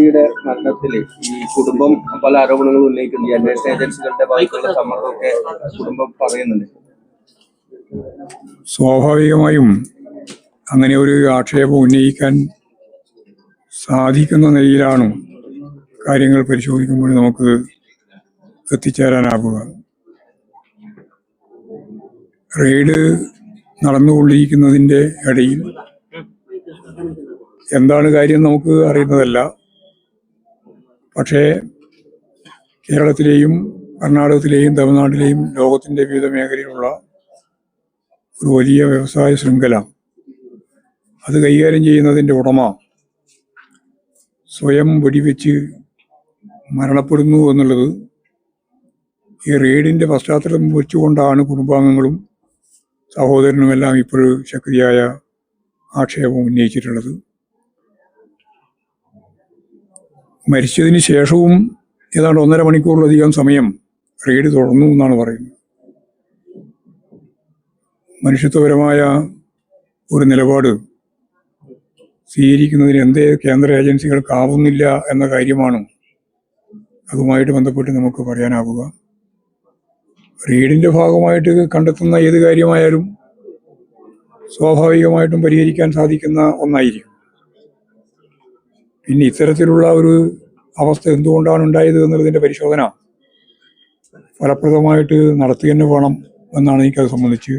റോയിയുടെ മരണത്തിൽ ഈ കുടുംബം പല ആരോപണങ്ങളും ഉന്നയിക്കുന്നു ഈ അന്വേഷണ ഏജൻസികളുടെ ഭാഗത്തുള്ള സമ്മർദ്ദമൊക്കെ കുടുംബം പറയുന്നുണ്ട്. സ്വാഭാവികമായും അങ്ങനെ ഒരു ആക്ഷേപം ഉന്നയിക്കാൻ സാധിക്കുന്ന നിലയിലാണ് കാര്യങ്ങൾ പരിശോധിക്കുമ്പോൾ നമുക്ക് എത്തിച്ചേരാനാവുക. റെയ്ഡ് നടന്നുകൊണ്ടിരിക്കുന്നതിന്റെ ഇടയിൽ എന്താണ് കാര്യം നമുക്ക് അറിയുന്നതല്ല. പക്ഷേ കേരളത്തിലെയും കർണാടകത്തിലെയും തമിഴ്നാട്ടിലെയും ലോകത്തിന്റെ വിവിധ മേഖലയിലുള്ള ഒരു വലിയ വ്യവസായ ശൃംഖല അത് കൈകാര്യം ചെയ്യുന്നതിന്റെ ഉടമ സ്വയം വെടിവെച്ച് മരണപ്പെടുന്നു എന്നുള്ളത് ഈ റെയ്ഡിന്റെ പശ്ചാത്തലം വെച്ചുകൊണ്ടാണ് കുടുംബാംഗങ്ങളും സഹോദരനുമെല്ലാം ഇപ്പോൾ ശക്തിയായ ആക്ഷേപം ഉന്നയിച്ചിട്ടുള്ളത്. മരിച്ചതിന് ശേഷവും ഏതാണ്ട് ഒന്നര മണിക്കൂറിലധികം സമയം റെയ്ഡ് തുടർന്നു എന്നാണ് പറയുന്നത്. മനുഷ്യത്വപരമായ ഒരു നിലപാട് സ്വീകരിക്കുന്നതിന് എന്തേ കേന്ദ്ര ഏജൻസികൾക്കാവുന്നില്ല എന്ന കാര്യമാണ് അതുമായിട്ട് ബന്ധപ്പെട്ട് നമുക്ക് പറയാനാവുക. റീഡിന്റെ ഭാഗമായിട്ട് കണ്ടെത്തുന്ന ഏത് കാര്യമായാലും സ്വാഭാവികമായിട്ടും പരിഹരിക്കാൻ സാധിക്കുന്ന ഒന്നായിരിക്കും. പിന്നെ ഇത്തരത്തിലുള്ള ഒരു അവസ്ഥ എന്തുകൊണ്ടാണ് ഉണ്ടായത് എന്നുള്ളതിന്റെ പരിശോധന ഫലപ്രദമായിട്ട് നടത്തി തന്നെ വേണം എന്നാണ് എനിക്കത് സംബന്ധിച്ച്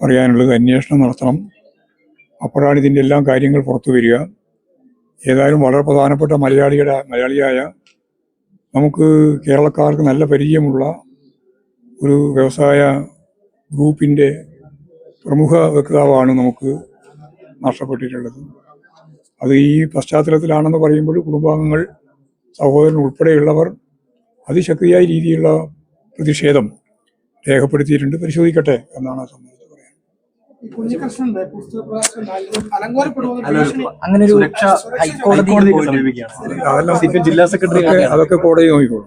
പറയാനുള്ളത്. അന്വേഷണം നടത്തണം. അപ്പോഴാണ് ഇതിന്റെ എല്ലാം കാര്യങ്ങൾ പുറത്തു വരിക. ഏതായാലും വളരെ പ്രധാനപ്പെട്ട മലയാളിയുടെ മലയാളിയായ നമുക്ക് കേരളക്കാർക്ക് നല്ല പരിചയമുള്ള ഒരു വ്യവസായ ഗ്രൂപ്പിന്റെ പ്രമുഖ വക്താവാണ് നമുക്ക് നഷ്ടപ്പെട്ടിട്ടുള്ളത്. അത് ഈ പശ്ചാത്തലത്തിലാണെന്ന് പറയുമ്പോൾ കുടുംബാംഗങ്ങൾ സഹോദരൻ ഉൾപ്പെടെയുള്ളവർ അതിശക്തിയായ രീതിയിലുള്ള പ്രതിഷേധം രേഖപ്പെടുത്തിയിട്ടുണ്ട്. പരിശോധിക്കട്ടെ എന്നാണ് ആ സംബന്ധിച്ച് പറയാൻ കുഞ്ഞികൃഷ്ണന്റെ പുസ്തക പ്രകാശനം നൽകും അലങ്കോലപ്പെടുമെന്ന് അല്ല, ഭീഷണി അങ്ങനെ ഒരു സുരക്ഷ ഹൈക്കോടതി ഹൈക്കോടതിയിൽ സമീപിക്കുകയാണ് അതെല്ലാം ജില്ലാ സെക്രട്ടറി അതൊക്കെ അതൊക്കെ കോടതി നോക്കിക്കോളും.